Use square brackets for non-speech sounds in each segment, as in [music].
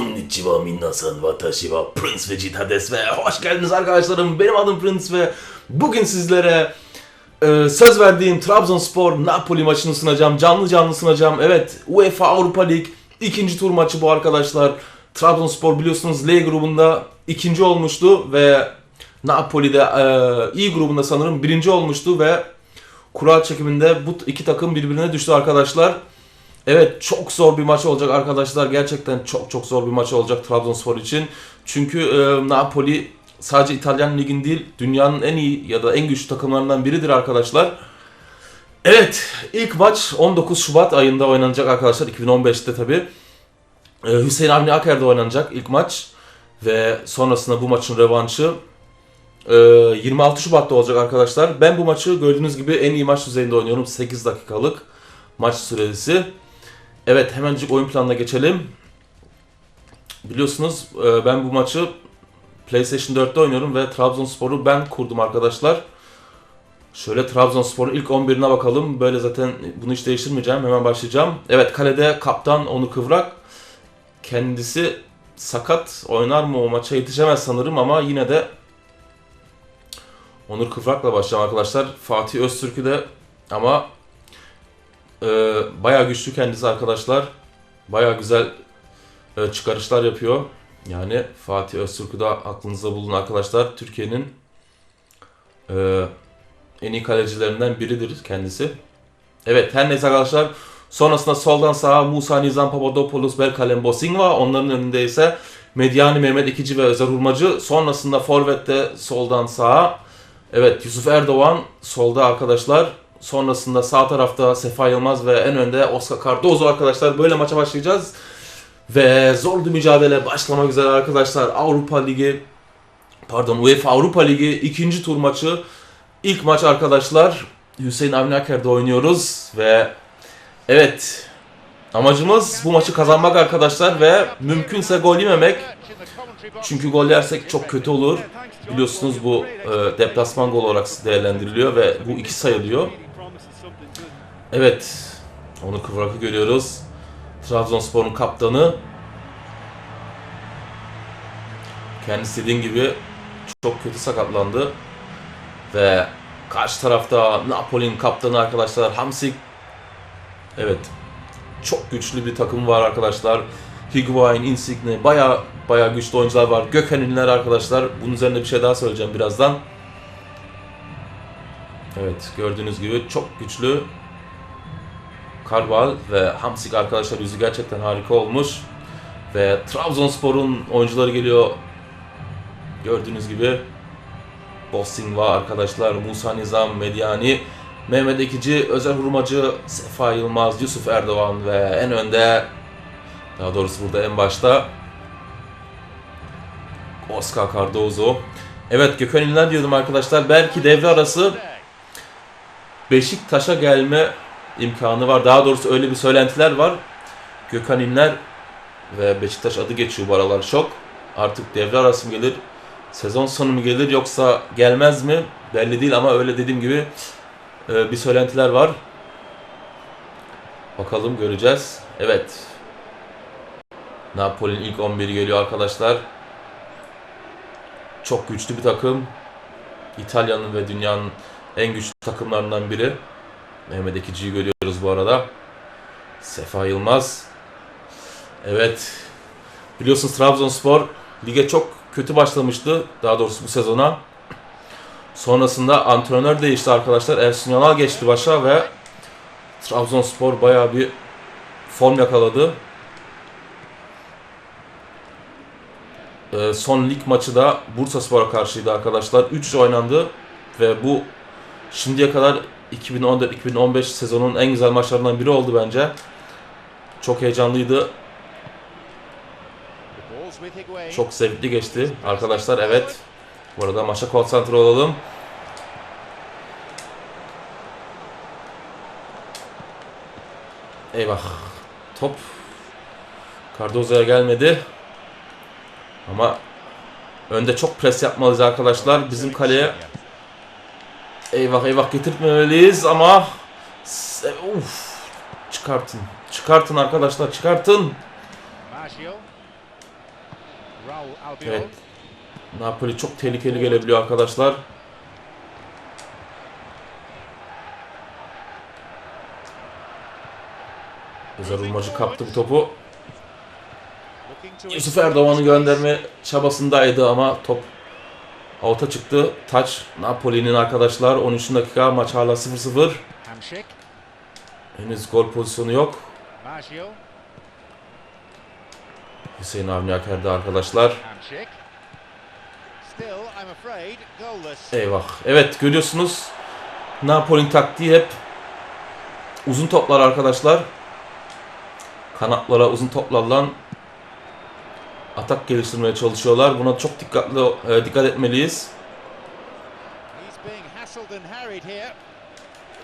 Konnichiwa minasan watashi wa Prince Vegeta desu ve hoş geldiniz arkadaşlarım. Benim adım Prince ve bugün sizlere e, söz verdiğim Trabzonspor Napoli maçını sunacağım. Canlı canlı sunacağım. Evet UEFA Avrupa Lig ikinci tur maçı bu arkadaşlar. Trabzonspor biliyorsunuz L grubunda ikinci olmuştu ve Napoli'de e, İ grubunda sanırım birinci olmuştu ve kura çekiminde bu iki takım birbirine düştü arkadaşlar. Evet çok zor bir maç olacak arkadaşlar. Gerçekten çok çok zor bir maç olacak Trabzonspor için. Çünkü e, Napoli sadece İtalyan ligin değil dünyanın en iyi ya da en güçlü takımlarından biridir arkadaşlar. Evet ilk maç 19 Şubat ayında oynanacak arkadaşlar 2015'te tabi. Hüseyin Avni Aker'de oynanacak ilk maç. Ve sonrasında bu maçın revanşı e, 26 Şubat'ta olacak arkadaşlar. Ben bu maçı gördüğünüz gibi en iyi maç düzeyinde oynuyorum. 8 dakikalık maç süresi. Evet hemencik oyun planına geçelim. Biliyorsunuz e, ben bu maçı PlayStation 4'te oynuyorum ve Trabzonspor'u ben kurdum arkadaşlar. Şöyle Trabzonspor'un ilk 11'ine bakalım. Böyle zaten bunu hiç değiştirmeyeceğim. Hemen başlayacağım. Evet kalede kaptan Onur Kıvrak. Kendisi sakat. Oynar mı o maça yetişemez sanırım ama yine de Onur Kıvrak'la başlayacağım arkadaşlar. Fatih Öztürk'ü de ama e, bayağı güçlü kendisi arkadaşlar. Bayağı güzel e, çıkarışlar yapıyor. Yani Fatih Öztürk'ü de aklınızda bulun arkadaşlar. Türkiye'nin e, en iyi kalecilerinden biridir kendisi. Evet her neyse arkadaşlar. Sonrasında soldan sağa Musa Nizam Papadopoulos, Berkalem Bosingva. Onların önünde ise Medyani Mehmet İkici ve Özer Hurmacı. Sonrasında Forvet'te soldan sağa. Evet Yusuf Erdoğan solda arkadaşlar. Sonrasında sağ tarafta Sefa Yılmaz ve en önde Oscar Cardozo arkadaşlar. Böyle maça başlayacağız. Ve zor bir mücadele başlamak üzere arkadaşlar. Avrupa Ligi pardon UEFA Avrupa Ligi ikinci tur maçı. İlk maç arkadaşlar Hüseyin Avni Aker'de oynuyoruz ve evet amacımız bu maçı kazanmak arkadaşlar ve mümkünse gol yememek. Çünkü gol yersek çok kötü olur. Biliyorsunuz bu e, deplasman gol olarak değerlendiriliyor ve bu iki sayılıyor. Evet. Onu Kıvrak'ı görüyoruz. Trabzonspor'un kaptanı. Kendisi dediğin gibi çok kötü sakatlandı. Ve karşı tarafta Napoli'nin kaptanı arkadaşlar Hamsik. Evet. Çok güçlü bir takım var arkadaşlar. Higuain, Insigne baya baya güçlü oyuncular var. Gökhan'inler arkadaşlar. Bunun üzerine bir şey daha söyleyeceğim birazdan. Evet gördüğünüz gibi çok güçlü Karval ve Hamsik arkadaşlar yüzü gerçekten harika olmuş. Ve Trabzonspor'un oyuncuları geliyor. Gördüğünüz gibi Bosingva arkadaşlar, Musa Nizam, Medyani, Mehmet Ekici, Özer Hurmacı, Sefa Yılmaz, Yusuf Erdoğan ve en önde daha doğrusu burada en başta Oscar Cardozo. Evet Gökhan İnler diyordum arkadaşlar. Belki devre arası Beşiktaş'a gelme imkanı var. Daha doğrusu öyle bir söylentiler var. Gökhan İnler ve Beşiktaş adı geçiyor bu aralar çok. Artık devre arası mı gelir, sezon sonu mu gelir yoksa gelmez mi belli değil ama öyle dediğim gibi e, bir söylentiler var. Bakalım göreceğiz. Evet. Napoli'nin ilk 11'i geliyor arkadaşlar. Çok güçlü bir takım. İtalya'nın ve dünyanın en güçlü takımlarından biri. Mehmet Ekici'yi görüyoruz bu arada. Sefa Yılmaz. Evet. Biliyorsunuz Trabzonspor lige çok kötü başlamıştı. Daha doğrusu bu sezona. Sonrasında antrenör değişti arkadaşlar. Ersun Yanal geçti başa ve Trabzonspor bayağı bir form yakaladı. Ee, son lig maçı da Bursaspor'a karşıydı arkadaşlar. 3 oynandı ve bu şimdiye kadar 2014-2015 sezonun en güzel maçlarından biri oldu bence. Çok heyecanlıydı. Çok zevkli geçti arkadaşlar. Evet. Bu arada maça konsantre olalım. Eyvah. Top Cardozo'ya gelmedi. Ama önde çok pres yapmalıyız arkadaşlar. Bizim kaleye eyvah eyvah getirtmemeliyiz ama uf, çıkartın. Çıkartın arkadaşlar çıkartın. Evet. Napoli çok tehlikeli gelebiliyor arkadaşlar. Özer Urmacı kaptı bu topu. Yusuf Erdoğan'ı gönderme çabasındaydı ama top out'a çıktı. Taç Napoli'nin arkadaşlar 13. dakika maç hala 0-0. Hamşik. Henüz gol pozisyonu yok. Hüseyin Avni Aker'de arkadaşlar. Eyvah. Evet görüyorsunuz Napoli'nin taktiği hep uzun toplar arkadaşlar. Kanatlara uzun toplarla atak geliştirmeye çalışıyorlar. Buna çok dikkatli e, dikkat etmeliyiz.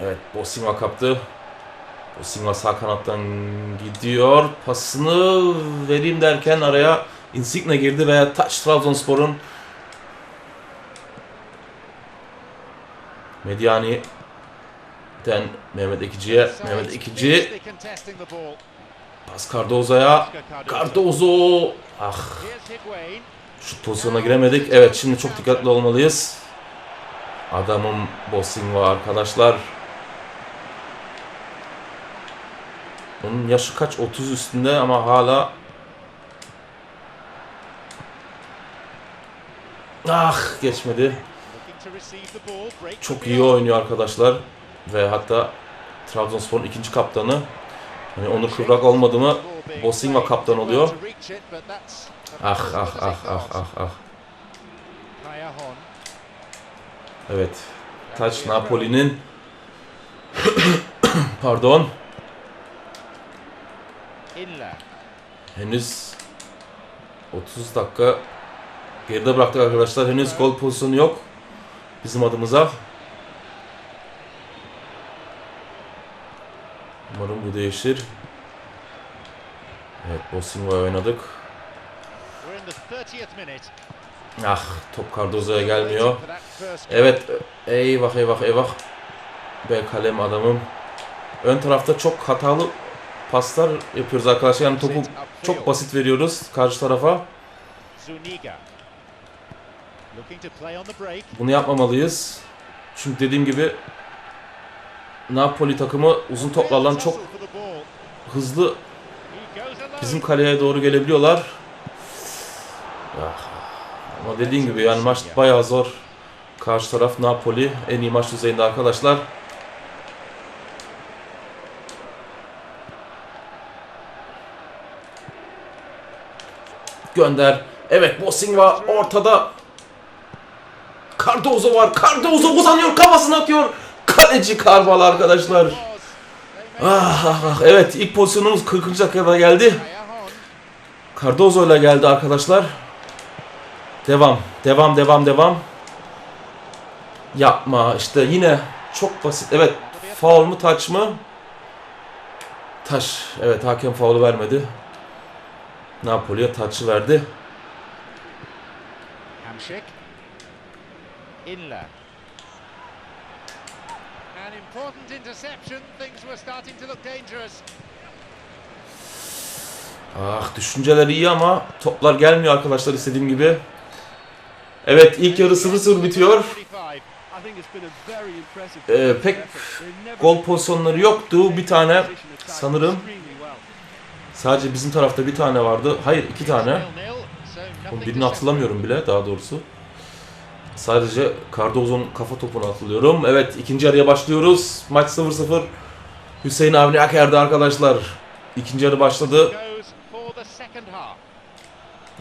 Evet Bosima kaptı. Bosima sağ kanattan gidiyor. Pasını vereyim derken araya Insigne girdi ve taç Trabzonspor'un Mediani'den Mehmet Ekici'ye. Mehmet Ekici pas Cardozo'ya. Cardozo. Ah. Şut pozisyonuna giremedik. Evet şimdi çok dikkatli olmalıyız. Adamım Bossing var arkadaşlar. Onun yaşı kaç? 30 üstünde ama hala Ah geçmedi. Çok iyi oynuyor arkadaşlar. Ve hatta Trabzonspor'un ikinci kaptanı. Hani Onur Kıvrak olmadı mı Bosinga kaptan oluyor. Ah ah ah ah ah ah. Evet. Taç Napoli'nin [coughs] pardon henüz 30 dakika geride bıraktık arkadaşlar. Henüz gol pozisyonu yok bizim adımıza. Umarım bu değişir. Evet, Bosinva oynadık. We're in the 30th minute. Ah, top Cardozo'ya gelmiyor. Evet, eyvah eyvah eyvah. Be kalem adamım. Ön tarafta çok hatalı paslar yapıyoruz arkadaşlar. Yani topu çok basit veriyoruz karşı tarafa. Bunu yapmamalıyız. Çünkü dediğim gibi Napoli takımı uzun toplarla çok hızlı bizim kaleye doğru gelebiliyorlar. Ah. Ama dediğim gibi yani maç bayağı zor. Karşı taraf Napoli en iyi maç düzeyinde arkadaşlar. Gönder. Evet Bosinga ortada. Cardozo var. Cardozo uzanıyor kafasına atıyor. Kaleci Karval arkadaşlar. Ah, ah, ah. Evet ilk pozisyonumuz 40. dakikada geldi. Cardozo ile geldi arkadaşlar. Devam, devam, devam, devam. Yapma işte yine çok basit. Evet, faul mu taç mı? Taş. Evet hakem faulu vermedi. Napoli'ye taçı verdi. Hamşik. Inler. An important interception. Things were starting to look dangerous. Ah düşünceler iyi ama toplar gelmiyor arkadaşlar istediğim gibi. Evet ilk yarı 0-0 bitiyor. 45. Ee, pek gol pozisyonları yoktu. Bir tane sanırım sadece bizim tarafta bir tane vardı. Hayır iki tane. Birini hatırlamıyorum bile daha doğrusu. Sadece Cardozo'nun kafa topunu hatırlıyorum. Evet ikinci yarıya başlıyoruz. Maç 0-0. Hüseyin Avni Aker'de arkadaşlar. İkinci yarı başladı.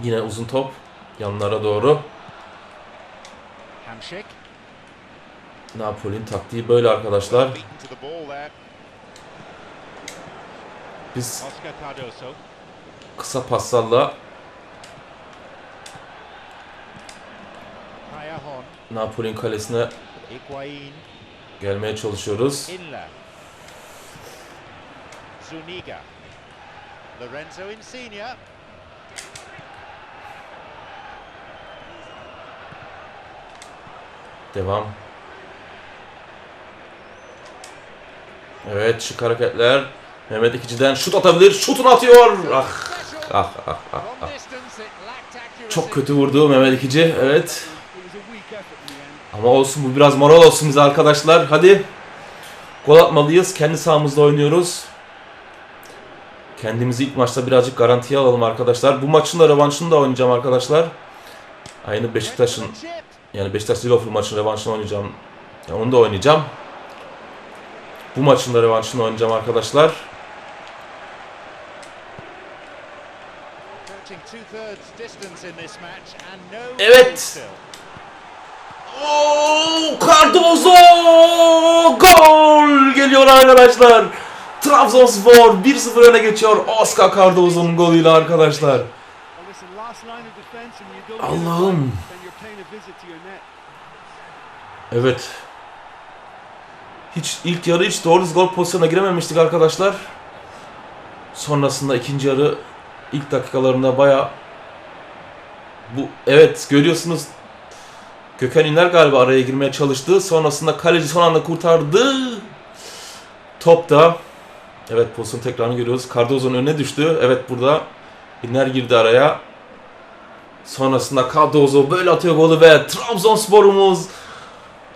Yine uzun top. Yanlara doğru. Napoli'nin taktiği böyle arkadaşlar. Biz kısa paslarla Napoli'nin kalesine gelmeye çalışıyoruz. Zuniga. Lorenzo Insigne. Devam. Evet şık hareketler. Mehmet İkici'den şut atabilir. Şutunu atıyor. Ah ah ah ah. Lacked Çok kötü vurdu Mehmet İkici. Evet. Ama olsun bu biraz moral olsun bize arkadaşlar. Hadi. Gol atmalıyız. Kendi sahamızda oynuyoruz. Kendimizi ilk maçta birazcık garantiye alalım arkadaşlar. Bu maçın da revanşını da oynayacağım arkadaşlar. Aynı Beşiktaş'ın yani Beşiktaş Liverpool maçının revanşını oynayacağım. Yani onu da oynayacağım. Bu maçın da revanşını oynayacağım arkadaşlar. Approaching Cardozo gol geliyor arkadaşlar. Trabzonspor 1-0 öne geçiyor Oscar Cardozo'nun golüyle arkadaşlar. Allah'ım. Evet. Hiç ilk yarı hiç doğru gol pozisyonuna girememiştik arkadaşlar. Sonrasında ikinci yarı ilk dakikalarında baya bu evet görüyorsunuz Gökhan İnler galiba araya girmeye çalıştı. Sonrasında kaleci son anda kurtardı. Top da evet pozisyon tekrarını görüyoruz. Cardozo'nun önüne düştü. Evet burada İnler girdi araya. Sonrasında Cardozo böyle atıyor golü ve Trabzonspor'umuz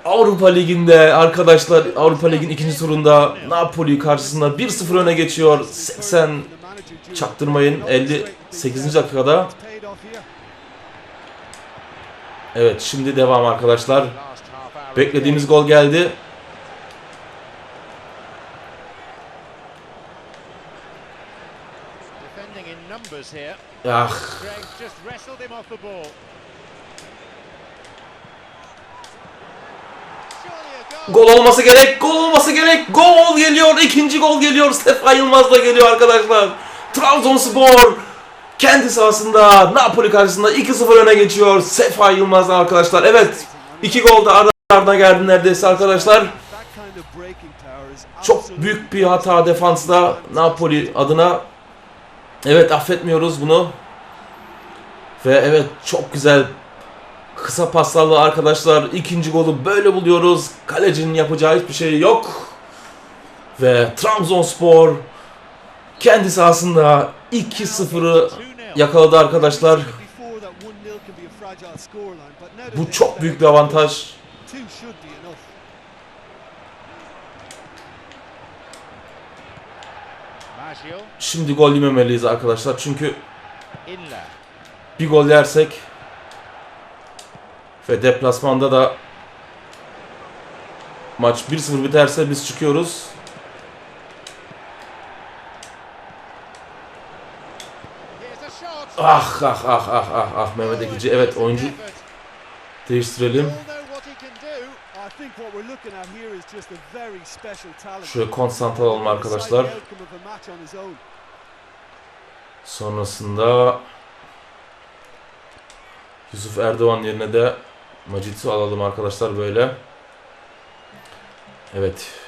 Avrupa Ligi'nde arkadaşlar Avrupa Ligi'nin ikinci turunda Napoli karşısında 1-0 öne geçiyor. 80 çaktırmayın 58. dakikada. Evet şimdi devam arkadaşlar. Beklediğimiz gol geldi. Ah gol olması gerek. Gol olması gerek. Gol geliyor. ikinci gol geliyor. Sefa Yılmaz da geliyor arkadaşlar. Trabzonspor kendi sahasında Napoli karşısında 2-0 öne geçiyor. Sefa Yılmaz da arkadaşlar. Evet. iki gol da arda ardına geldi neredeyse arkadaşlar. Çok büyük bir hata defansta Napoli adına. Evet affetmiyoruz bunu. Ve evet çok güzel kısa paslarla arkadaşlar ikinci golü böyle buluyoruz. Kalecinin yapacağı hiçbir şey yok. Ve Trabzonspor kendi sahasında 2-0'ı 2-0. yakaladı arkadaşlar. Bu çok büyük bir avantaj. Şimdi gol yememeliyiz arkadaşlar. Çünkü bir gol yersek ve deplasmanda da maç 1-0 biterse biz çıkıyoruz. Ah ah ah ah ah ah Mehmet Ekici. Evet oyuncu değiştirelim. Şöyle konsantre olalım arkadaşlar. Sonrasında Yusuf Erdoğan yerine de Macit'i alalım arkadaşlar böyle. Evet.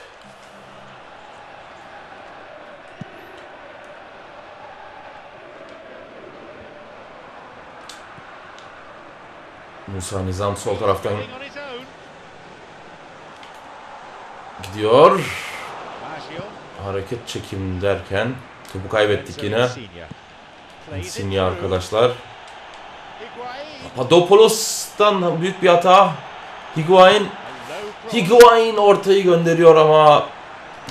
Musa Nizam sol taraftan gidiyor. Hareket çekim derken topu kaybettik yine. Through. arkadaşlar. Higuain. Papadopoulos'tan büyük bir hata. Higuain. Higuain ortayı gönderiyor ama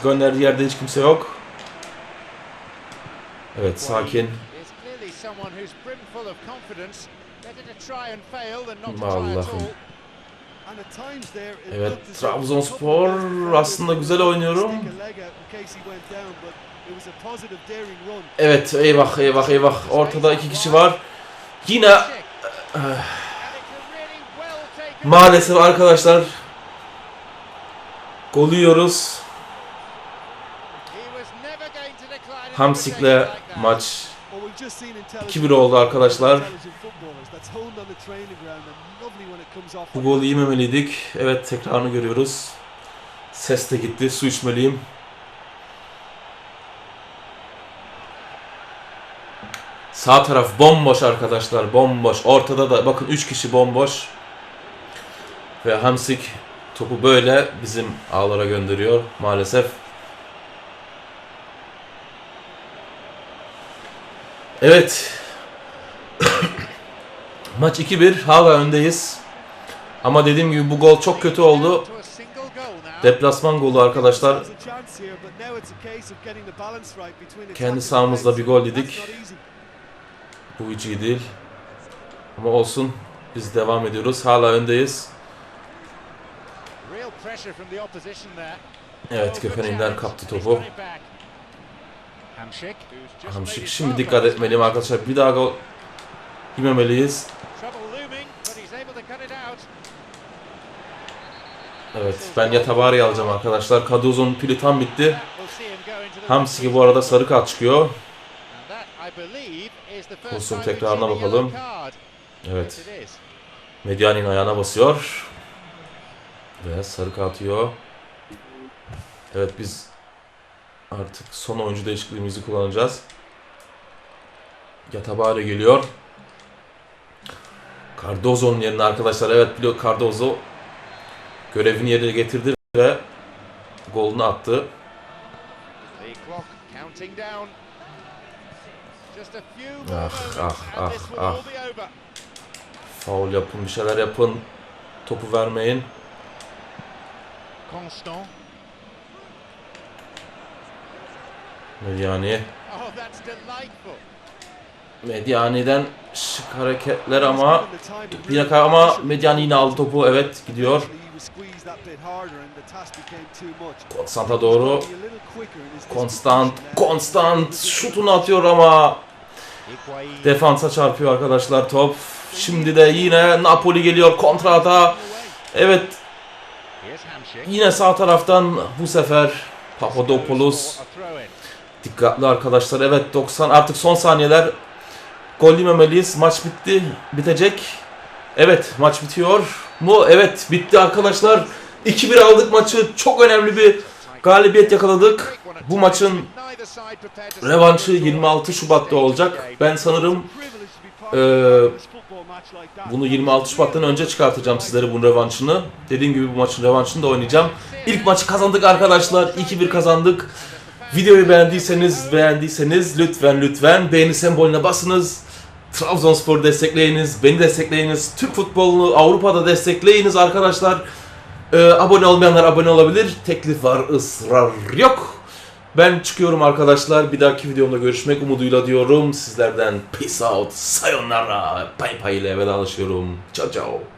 gönderdiği yerde hiç kimse yok. Evet sakin. Allah'ım. all. Evet Trabzonspor aslında güzel oynuyorum. Evet eyvah eyvah eyvah ortada iki kişi var. Yine a- maalesef arkadaşlar gol yiyoruz. Hamsik'le maç 2-1 oldu arkadaşlar. Bu golü yememeliydik. Evet tekrarını görüyoruz. Ses de gitti. Su içmeliyim. Sağ taraf bomboş arkadaşlar. Bomboş. Ortada da bakın 3 kişi bomboş. Ve Hamsik topu böyle bizim ağlara gönderiyor maalesef. Evet. [coughs] Maç 2-1 hala öndeyiz. Ama dediğim gibi bu gol çok kötü oldu. Deplasman golü arkadaşlar. Kendi sahamızda bir gol yedik. Bu hiç iyi değil. Ama olsun. Biz devam ediyoruz. Hala öndeyiz. Evet Gökhan İnder kaptı topu. Hamşik, şimdi dikkat etmeliyim arkadaşlar. Bir daha gol yememeliyiz. Evet ben Yatabari'yi alacağım arkadaşlar. Kaduz'un pili tam bitti. Hamsiki bu arada sarı kart çıkıyor. Pozisyon tekrarına bakalım. Evet. Medyanin ayağına basıyor. Ve sarı kart yiyor. Evet biz artık son oyuncu değişikliğimizi kullanacağız. Yatabari geliyor. Cardozo'nun yerine arkadaşlar evet biliyor Cardozo görevini yerine getirdi ve golünü attı. Ah, ah, ah, ah. Faul yapın, bir şeyler yapın. Topu vermeyin. Constant. Medyani. Oh. Medyani'den şık hareketler ama bir dakika ama Medyani yine aldı topu. Evet gidiyor. Konstant'a doğru. Konstant, konstant şutunu atıyor ama defansa çarpıyor arkadaşlar top. Şimdi de yine Napoli geliyor kontrata. Evet yine sağ taraftan bu sefer Papadopoulos. Dikkatli arkadaşlar. Evet 90 artık son saniyeler. Gol yememeliyiz. Maç bitti. Bitecek. Evet maç bitiyor mu? Evet bitti arkadaşlar. 2-1 aldık maçı. Çok önemli bir galibiyet yakaladık. Bu maçın revanşı 26 Şubat'ta olacak. Ben sanırım eee, bunu 26 Şubat'tan önce çıkartacağım sizlere bunun revanşını. Dediğim gibi bu maçın revanşını da oynayacağım. İlk maçı kazandık arkadaşlar. 2-1 kazandık. Videoyu beğendiyseniz beğendiyseniz lütfen lütfen beğeni sembolüne basınız. Trabzonspor destekleyiniz, beni destekleyiniz, Türk futbolunu Avrupa'da destekleyiniz arkadaşlar. Ee, abone olmayanlar abone olabilir. Teklif var, ısrar yok. Ben çıkıyorum arkadaşlar. Bir dahaki videomda görüşmek umuduyla diyorum. Sizlerden peace out, sayonara, pay pay ile vedalaşıyorum. Ciao ciao.